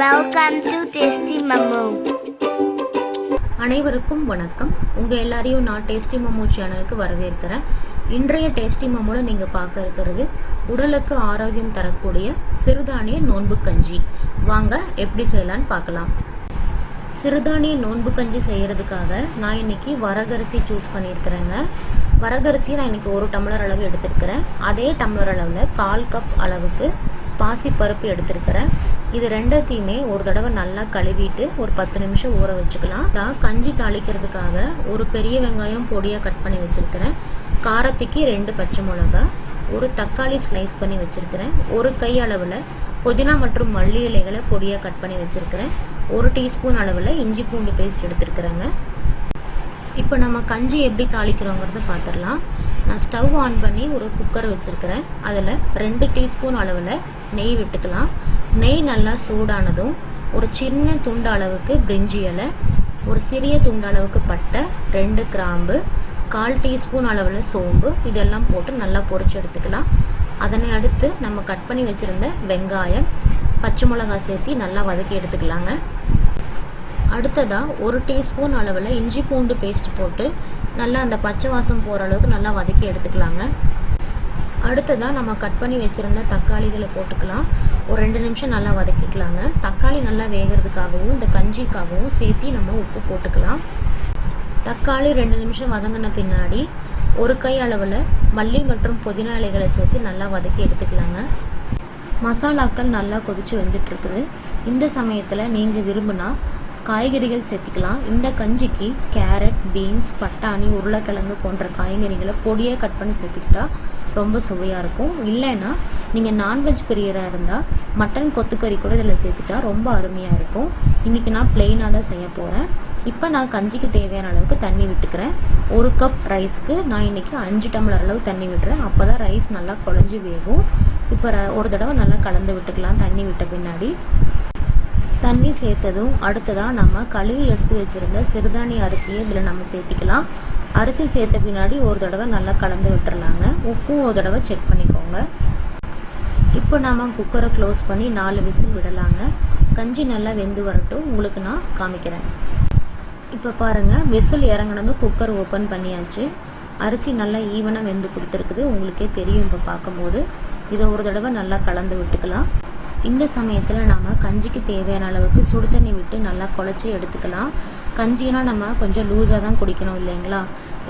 Welcome அனைவருக்கும் வணக்கம். உங்கள் எல்லாரையும் நான் டேஸ்டி மமோ சேனலுக்கு வரவேற்கிறேன். இன்றைய டேஸ்டி மமோவில் நீங்கள் பார்க்க இருக்கிறது உடலுக்கு ஆரோக்கியம் தரக்கூடிய சிறுதானிய நோன்பு கஞ்சி. வாங்க எப்படி செய்யலான்னு பார்க்கலாம். சிறுதானிய நோன்பு கஞ்சி செய்கிறதுக்காக நான் இன்னைக்கு வரகரிசி சூஸ் பண்ணியிருக்கிறேங்க. வரகரிசியை நான் இன்னைக்கு ஒரு டம்ளர் அளவு எடுத்திருக்கிறேன். அதே டம்ளர் அளவில் கால் கப் அளவுக்கு பாசிப்பருப்பு எடுத்திருக்கிறேன். இது ரெண்டத்தையுமே ஒரு தடவை நல்லா கழுவிட்டு ஒரு பத்து நிமிஷம் ஊற வச்சுக்கலாம். தான் கஞ்சி தாளிக்கிறதுக்காக ஒரு பெரிய வெங்காயம் பொடியாக கட் பண்ணி வச்சுருக்கிறேன். காரத்துக்கு ரெண்டு பச்சை மிளகா ஒரு தக்காளி ஸ்லைஸ் பண்ணி வச்சுருக்கிறேன். ஒரு கை அளவில் புதினா மற்றும் மல்லி இலைகளை பொடியாக கட் பண்ணி வச்சுருக்கிறேன். ஒரு டீஸ்பூன் அளவில் இஞ்சி பூண்டு பேஸ்ட் எடுத்துருக்குறேங்க. இப்போ நம்ம கஞ்சி எப்படி தாளிக்கிறோங்கிறத பார்த்துடலாம். நான் ஸ்டவ் ஆன் பண்ணி ஒரு குக்கர் வச்சுருக்கிறேன். அதில் ரெண்டு டீஸ்பூன் அளவில் நெய் விட்டுக்கலாம். நெய் நல்லா சூடானதும் ஒரு சின்ன துண்டு அளவுக்கு பிரிஞ்சி இலை ஒரு சிறிய துண்டு அளவுக்கு பட்டை ரெண்டு கிராம்பு கால் டீஸ்பூன் அளவில் சோம்பு இதெல்லாம் போட்டு நல்லா பொரிச்சு எடுத்துக்கலாம். அதனை அடுத்து நம்ம கட் பண்ணி வச்சுருந்த வெங்காயம் பச்சை மிளகாய் சேர்த்து நல்லா வதக்கி எடுத்துக்கலாங்க. அடுத்ததாக ஒரு டீஸ்பூன் அளவில் இஞ்சி பூண்டு பேஸ்ட் போட்டு நல்லா அந்த பச்சை வாசம் போகிற அளவுக்கு நல்லா வதக்கி எடுத்துக்கலாங்க. அடுத்ததாக நம்ம கட் பண்ணி வச்சுருந்த தக்காளிகளை போட்டுக்கலாம். ஒரு ரெண்டு நிமிஷம் நல்லா வதக்கிக்கலாங்க. தக்காளி நல்லா வேகிறதுக்காகவும் இந்த கஞ்சிக்காகவும் சேர்த்து நம்ம உப்பு போட்டுக்கலாம். தக்காளி ரெண்டு நிமிஷம் வதங்கின பின்னாடி ஒரு கை அளவில் மல்லி மற்றும் புதினா இலைகளை சேர்த்து நல்லா வதக்கி எடுத்துக்கலாங்க. மசாலாக்கள் நல்லா கொதித்து வந்துட்டுருக்குது இந்த சமயத்தில் நீங்கள் விரும்பினா காய்கறிகள் சேர்த்துக்கலாம். இந்த கஞ்சிக்கு கேரட் பீன்ஸ் பட்டாணி உருளைக்கிழங்கு போன்ற காய்கறிகளை பொடியாக கட் பண்ணி சேர்த்துக்கிட்டா ரொம்ப சுவையாக இருக்கும். இல்லைன்னா நீங்கள் நான்வெஜ் பிரியராக இருந்தால் மட்டன் கொத்துக்கறி கூட இதில் சேர்த்துட்டா ரொம்ப அருமையாக இருக்கும். இன்றைக்கி நான் பிளெயினாக தான் செய்ய போகிறேன் இப்போ நான் கஞ்சிக்கு தேவையான அளவுக்கு தண்ணி விட்டுக்கிறேன். ஒரு கப் ரைஸ்க்கு நான் இன்றைக்கி அஞ்சு டம்ளர் அளவு தண்ணி விட்டுறேன் அப்போ தான் ரைஸ் நல்லா குழஞ்சி வேகும். இப்போ ர- ஒரு தடவை நல்லா கலந்து விட்டுக்கலாம் தண்ணி விட்ட பின்னாடி. தண்ணி சேர்த்ததும் அடுத்ததாக நம்ம கழுவி எடுத்து வச்சுருந்த சிறுதானிய அரிசியை இதில் நம்ம சேர்த்திக்கலாம். அரிசி சேர்த்த பின்னாடி ஒரு தடவை நல்லா கலந்து விட்டுறலாங்க. உப்பும் ஒரு தடவை செக் பண்ணிக்கோங்க. இப்போ நம்ம குக்கரை க்ளோஸ் பண்ணி நாலு விசில் விடலாங்க. கஞ்சி நல்லா வெந்து வரட்டும். உங்களுக்கு நான் காமிக்கிறேன். இப்போ பாருங்கள் விசில் இறங்குனதும் குக்கர் ஓப்பன் பண்ணியாச்சு. அரிசி நல்லா ஈவனாக வெந்து கொடுத்துருக்குது. உங்களுக்கே தெரியும் இப்போ பார்க்கும்போது. இதை ஒரு தடவை நல்லா கலந்து விட்டுக்கலாம். இந்த சமயத்தில் நாம் கஞ்சிக்கு தேவையான அளவுக்கு சுடு தண்ணி விட்டு நல்லா குழச்சி எடுத்துக்கலாம். கஞ்சினா நம்ம கொஞ்சம் லூஸாக தான் குடிக்கணும் இல்லைங்களா?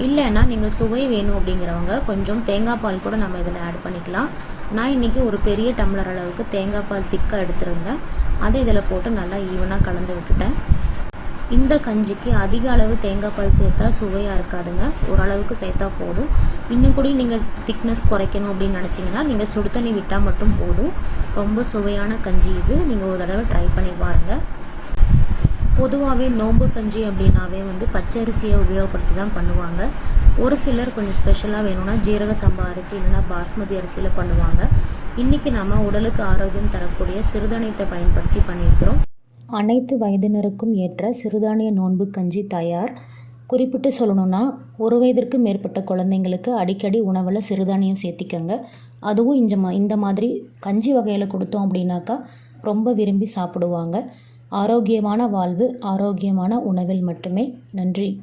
இல்லைன்னா நீங்கள் சுவை வேணும் அப்படிங்கிறவங்க கொஞ்சம் தேங்காய் பால் கூட நம்ம இதில் ஆட் பண்ணிக்கலாம். நான் இன்றைக்கி ஒரு பெரிய டம்ளர் அளவுக்கு தேங்காய் பால் திக்காக எடுத்துருந்தேன். அதை இதில் போட்டு நல்லா ஈவனாக கலந்து விட்டுட்டேன். இந்த கஞ்சிக்கு அதிக அளவு தேங்காய் பால் சேர்த்தா சுவையாக இருக்காதுங்க. ஓரளவுக்கு சேர்த்தா போதும். இன்னும் கூட நீங்கள் திக்னஸ் குறைக்கணும் அப்படின்னு நினச்சிங்கன்னா நீங்கள் சுடு தண்ணி விட்டால் மட்டும் போதும். ரொம்ப சுவையான கஞ்சி இது. நீங்கள் ஒரு தடவை ட்ரை பண்ணி பாருங்கள் பொதுவாகவே நோம்பு கஞ்சி அப்படின்னாவே வந்து பச்சரிசியை உபயோகப்படுத்தி தான் பண்ணுவாங்க. ஒரு சிலர் கொஞ்சம் ஸ்பெஷலாக வேணும்னா ஜீரக சம்பா அரிசி இல்லைன்னா பாஸ்மதி அரிசியில் பண்ணுவாங்க. இன்றைக்கி நம்ம உடலுக்கு ஆரோக்கியம் தரக்கூடிய சிறுதானியத்தை பயன்படுத்தி பண்ணியிருக்கிறோம். அனைத்து வயதினருக்கும் ஏற்ற சிறுதானிய நோன்பு கஞ்சி தயார். குறிப்பிட்டு சொல்லணும்னா ஒரு வயதிற்கு மேற்பட்ட குழந்தைங்களுக்கு அடிக்கடி உணவில் சிறுதானியம் சேர்த்திக்கங்க. அதுவும் இந்த மா இந்த மாதிரி கஞ்சி வகையில் கொடுத்தோம் அப்படின்னாக்கா ரொம்ப விரும்பி சாப்பிடுவாங்க. ஆரோக்கியமான வாழ்வு ஆரோக்கியமான உணவில் மட்டுமே. நன்றி.